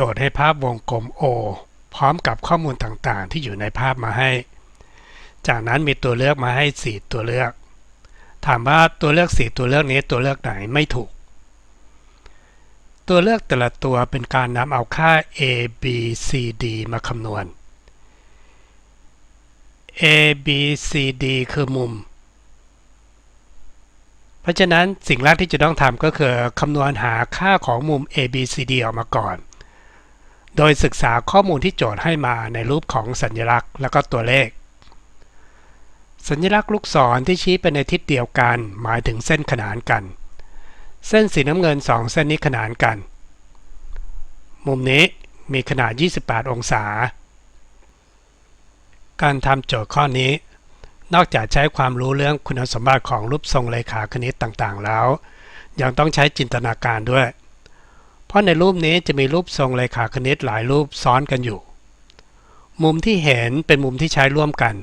โจทย์ให้ภาพวงกลม O พร้อมกับข้อมูลต่างๆ ที่อยู่ในภาพมาให้ จากนั้นมีตัวเลือกมาให้ 4 ตัวเลือก ถามว่าตัวเลือก 4 ตัวเลือกนี้ตัวเลือกไหนไม่ถูก ตัวเลือกแต่ละตัวเป็นการนำเอาค่า a b c d มาคำนวณ a b c d คือมุม เพราะฉะนั้นสิ่งแรกที่จะต้องทำก็คือคำนวณหาค่าของมุม a b c d ออกมาก่อน โดยศึกษาข้อมูลที่โจทย์ให้มาในรูปของสัญลักษณ์ และก็ตัวเลข สัญลักษณ์ลูกศรที่ชี้ไปในทิศเดียวกัน หมายถึงเส้นขนานกัน เส้นสีน้ำเงิน 2 เส้นนี้ขนานกัน มุมนี้มีขนาด 28 องศา การทำโจทย์ข้อนี้ นอกจากใช้ความรู้เรื่องคุณสมบัติของรูปทรงเลขาคณิตต่างๆแล้ว ยังต้องใช้จินตนาการด้วย เพราะในรูปนี้จะมีรูปทรงเลขาคณิตหลายรูปซ้อนกันอยู่ มุมที่เห็นเป็นมุมที่ใช้ร่วมกัน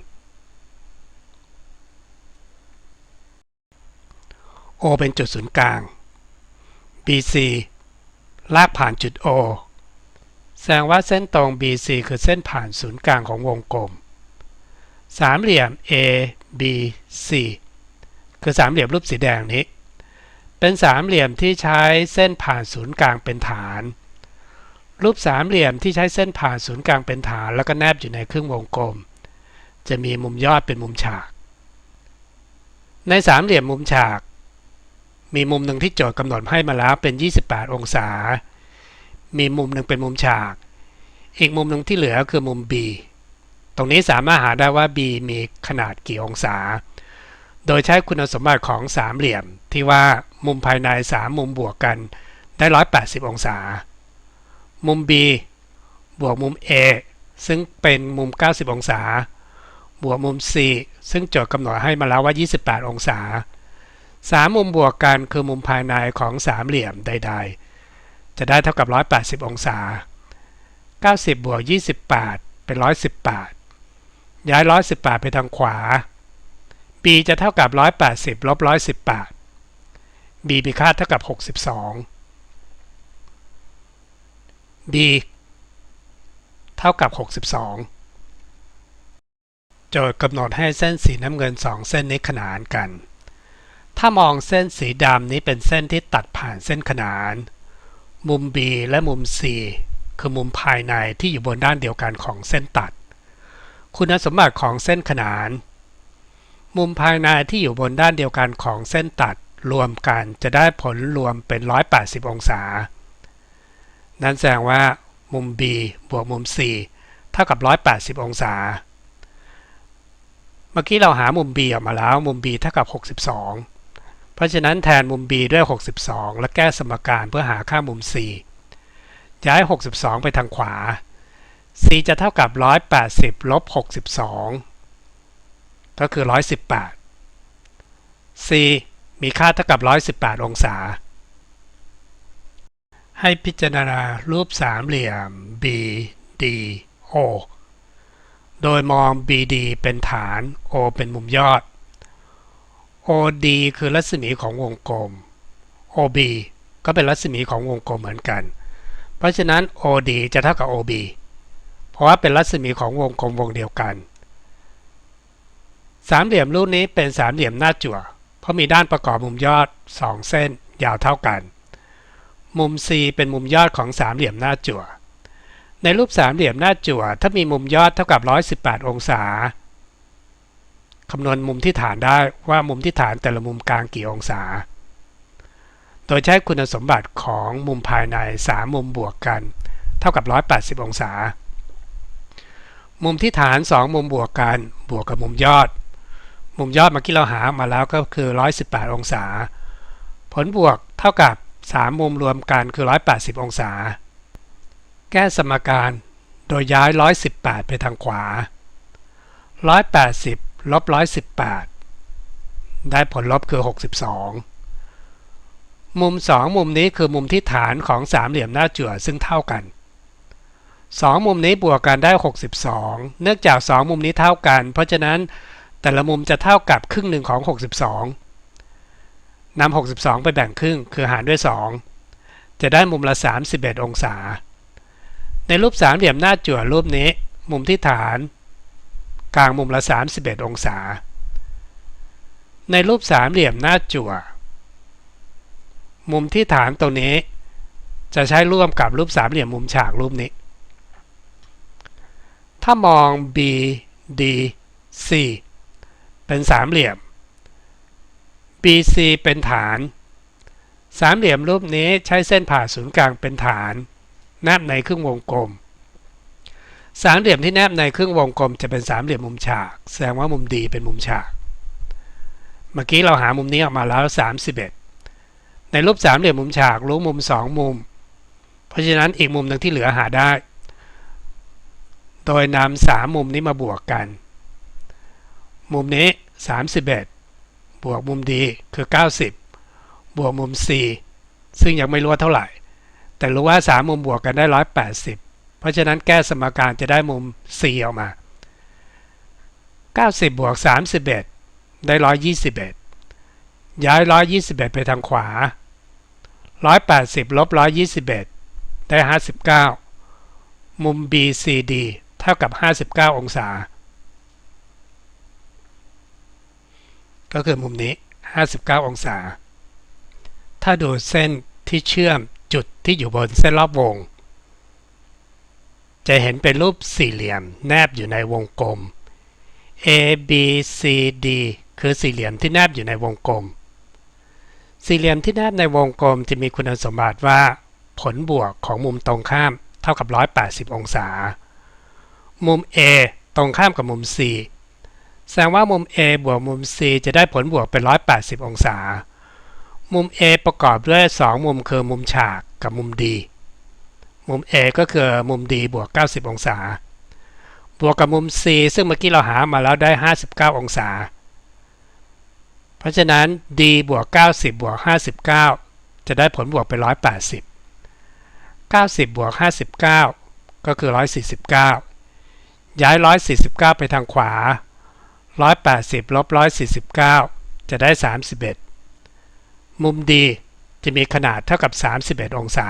O เป็นจุดศูนย์กลาง BC ลากผ่านจุด O แสดงว่าเส้นตรง BC คือเส้นผ่านศูนย์กลางของวงกลม สามเหลี่ยม ABC คือสามเหลี่ยมรูปสีแดงนี้ เป็นสามเหลี่ยมที่ใช้เส้นผ่านศูนย์กลางเป็นฐาน รูปสามเหลี่ยมที่ใช้เส้นผ่านศูนย์กลางเป็นฐาน แล้วก็แนบอยู่ในครึ่งวงกลม จะมีมุมยอดเป็นมุมฉาก ในสามเหลี่ยมมุมฉาก มีมุมหนึ่งที่โจทย์กำหนดให้มาแล้วเป็น 28 องศา มีมุมหนึ่งเป็นมุมฉาก อีกมุมหนึ่งที่เหลือคือมุม B ตรงนี้สามารถหาได้ว่า B มีขนาดกี่องศา โดยใช้คุณสมบัติของสามเหลี่ยมที่ว่า มุมภายใน 3 มุมบวกกันได้ 180 องศา มุม B บวกมุม A ซึ่งเป็นมุม 90 องศา บวกมุม C ซึ่งโจทย์กำหนดให้มาแล้วว่า 28 องศาสามมุมบวกกันคือมุมภายในของสามเหลี่ยมใด ๆ จะได้เท่ากับ 180 องศา 90 บวก 28 เป็น 118 ย้าย 118 ไปทางขวา b จะเท่ากับ 180 ลบ 118 b มีค่าเท่ากับ 62 b เท่ากับ 62 โจทย์กำหนดให้เส้นสีน้ำเงิน 2 เส้นนี้ขนานกัน ถ้ามองเส้นสีดำนี้เป็นเส้นที่ตัดผ่านเส้นขนาน มุม B และมุม C คือมุมภายในที่อยู่บนด้านเดียวกันของเส้นตัด คุณสมบัติของเส้นขนาน มุมภายในที่อยู่บนด้านเดียวกันของเส้นตัด รวมกันจะได้ผลรวมเป็น 180 องศา นั่นแสดงว่ามุม B บวกมุม C เท่ากับ 180 องศา เมื่อกี้เราหามุม B ออกมาแล้ว มุม B เท่ากับ 62 เพราะฉะนั้นแทนมุม B ด้วย 62 และแก้สมการเพื่อหาค่ามุม C ย้าย 62 ไปทางขวา c จะเท่ากับ 180 ลบ 62 ก็คือ 118 c มีค่าเท่ากับ 118 องศา ให้พิจารณารูปสามเหลี่ยม BD O โดยมอง BD เป็นฐาน O เป็นมุมยอด OD คือรัศมีของวงกลม OB ก็เป็นรัศมีของวงกลมเหมือนกัน เพราะฉะนั้น OD จะเท่ากับ OB เพราะว่าเป็นรัศมีของวงกลมวงเดียวกัน สามเหลี่ยมรูปนี้เป็นสามเหลี่ยมหน้าจั่ว เพราะมีด้านประกอบมุมยอด 2 เส้นยาวเท่ากัน มุม C เป็นมุมยอดของสามเหลี่ยมหน้าจั่ว ในรูปสามเหลี่ยมหน้าจั่ว ถ้ามีมุมยอดเท่ากับ 118 องศาคำนวณมุมที่ฐานได้ว่ามุมที่ฐานแต่ละมุมกลางกี่องศา โดยใช้คุณสมบัติของมุมภายใน 3 มุมบวกกัน เท่ากับ 180 องศา มุมที่ฐาน 2 มุมบวกกัน บวกกับมุมยอด มุมยอดเมื่อกี้เราหามาแล้วก็คือ 118 องศา ผลบวกเท่ากับ 3 มุมรวมกันคือ 180 องศา แก้สมการโดยย้าย 118 ไปทางขวา 180 ลบ 118 ได้ผลลบคือ 62 มุม 2 มุมนี้คือมุมที่ฐานของสามเหลี่ยมหน้าจั่วซึ่งเท่ากัน 2 มุมนี้บวกกันได้ 62 เนื่องจาก 2 มุมนี้เท่ากัน เพราะฉะนั้น แต่ละมุมจะเท่ากับครึ่งหนึ่งของ 62นำ62 ไปแบ่งครึ่งคือหารด้วย 2 จะได้มุมละ 31 องศา ในรูปสามเหลี่ยมหน้าจั่วรูปนี้ มุมที่ฐาน กลางมุมละ 31 องศา ในรูปสามเหลี่ยมหน้าจั่ว มุมที่ฐานตรงนี้ จะใช้ร่วมกับรูปสามเหลี่ยมมุมฉากรูปนี้ ถ้ามอง B D C เป็นสามเหลี่ยม BC เป็นฐาน สามเหลี่ยมรูปนี้ใช้เส้นผ่าศูนย์กลางเป็นฐาน แนบในครึ่งวงกลม สามเหลี่ยมที่แนบในครึ่งวงกลม จะเป็นสามเหลี่ยมมุมฉาก แสดงว่ามุมดีเป็นมุมฉาก เมื่อกี้เราหามุมนี้ออกมาแล้ว 31 ในรูปสามเหลี่ยมมุมฉากรู้มุม 2 มุม เพราะฉะนั้นอีกมุมหนึ่งที่เหลือหาได้ โดยนำสามมุมนี้มาบวกกัน มุมนี้ 31 บวกมุมดีคือ 90 บวกมุม C ซึ่งยังไม่รู้ว่าเท่าไหร่ แต่รู้ว่า 3 มุมบวกกันได้ 180 เพราะฉะนั้นแก้สมการจะได้มุม C ออกมา 90 บวก 31 ได้ 121 ย้าย 121 ไปทางขวา 180 ลบ 121 ได้ 59 มุม BCD เท่ากับ 59 องศา ก็คือมุมนี้ 59 องศา ถ้าดูเส้นที่เชื่อมจุดที่อยู่บนเส้นรอบวง จะเห็นเป็นรูปสี่เหลี่ยมแนบอยู่ในวงกลม A B C D คือสี่เหลี่ยมที่แนบอยู่ในวงกลม สี่เหลี่ยมที่แนบในวงกลมจะมีคุณสมบัติว่า ผลบวกของมุมตรงข้ามเท่ากับ 180 องศา มุม A ตรงข้ามกับมุม C แสดงว่ามุม A บวกมุม C จะได้ผลบวกเป็น 180 องศา มุม A ประกอบด้วย 2 มุมคือมุมฉากกับมุม D มุม A ก็คือมุม D บวก 90 องศา บวกกับมุม C ซึ่งเมื่อกี้เราหามาแล้วได้ 59 องศา เพราะฉะนั้น D บวก 90 บวก 59 จะได้ผลบวกเป็น 180 90 บวก 59 ก็คือ 149 ย้าย 149 ไปทางขวา 180ลบ149 จะได้ 31 มุมดีจะมีขนาดเท่ากับ 31 องศา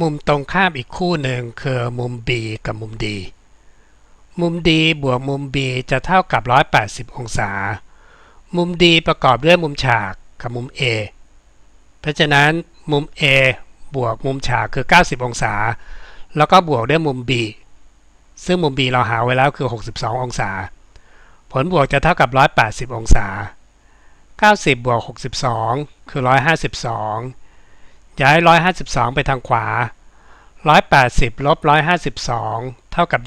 มุมตรงข้ามอีกคู่หนึ่งคือมุม B กับมุม D มุม D บวกมุม B จะเท่ากับ 180 องศา มุม D ประกอบด้วยมุมฉากกับมุม A เพราะฉะนั้นมุม A บวกมุมฉากคือ 90 องศา แล้วก็บวกด้วยมุม B ซึ่งมุม B เราหาไว้แล้วคือ 62 องศา ผลบวกจะเท่ากับ 180 องศา 90 บวก 62 คือ 152 ย้าย 152 ไปทางขวา 180 ลบ 152 เท่ากับ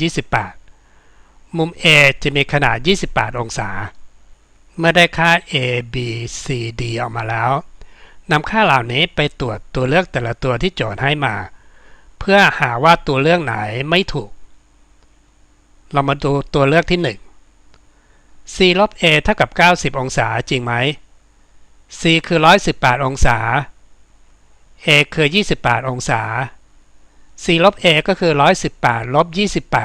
28 มุม A จะมีขนาด 28 องศา เมื่อได้ค่า A B C D ออกมาแล้วนำค่าเหล่านี้ไปตรวจตัวเลือกแต่ละตัวที่โจทย์ให้มา เพื่อหาว่าตัวเลือกไหนไม่ถูก เรามาดูตัวเลือกที่ 1 c ลบ a เท่ากับ 90 องศาจริงไหม c คือ 118 องศา a คือ 28 องศา c ลบ a ก็คือ 118 ลบ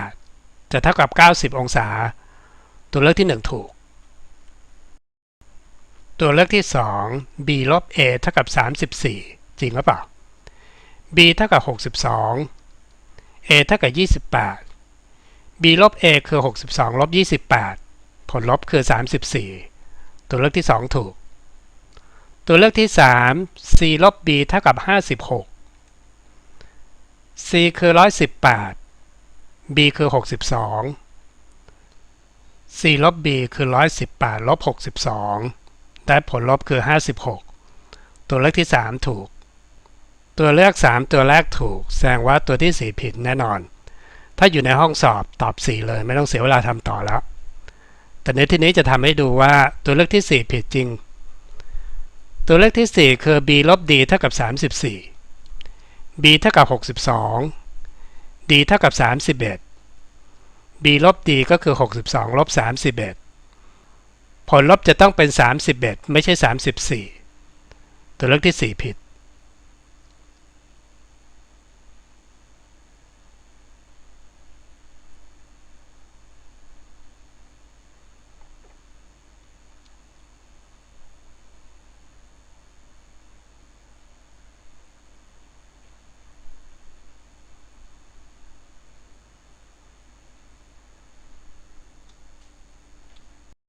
28 จะเท่ากับ 90 องศา ตัวเลือกที่ 1 ถูก ตัวเลือกที่ 2 b ลบ a เท่ากับ 34 จริงหรือเปล่า b เท่ากับ 62 a เท่ากับ 28 b ลบ a คือ 62 ลบ 28 ผลลบคือ 34 ตัวเลือกที่ 2 ถูก ตัวเลือกที่ 3 c ลบ b เท่ากับ 56 c คือ 118 b คือ 62 c ลบ b คือ 118 ลบ 62 ได้ผลลบคือ 56 ตัวเลือกที่ 3 ถูก ตัวเลือก 3 ตัวแรกถูก แสดงว่าตัวที่ 4 ผิดแน่นอน ถ้าอยู่ในห้องสอบตอบ 4 เลย ไม่ต้องเสียเวลาทำต่อแล้ว แต่ในที่นี้จะทำให้ดูว่าตัวเลือกที่ 4 ผิดจริง ตัวเลือกที่ 4 คือ b ลบ d เท่ากับ 34 b เท่ากับ 62 d เท่ากับ 31 b ลบ d ก็คือ 62ลบ31 ผลลบจะต้องเป็น 31 ไม่ใช่ 34 ตัวเลือกที่ 4 ผิด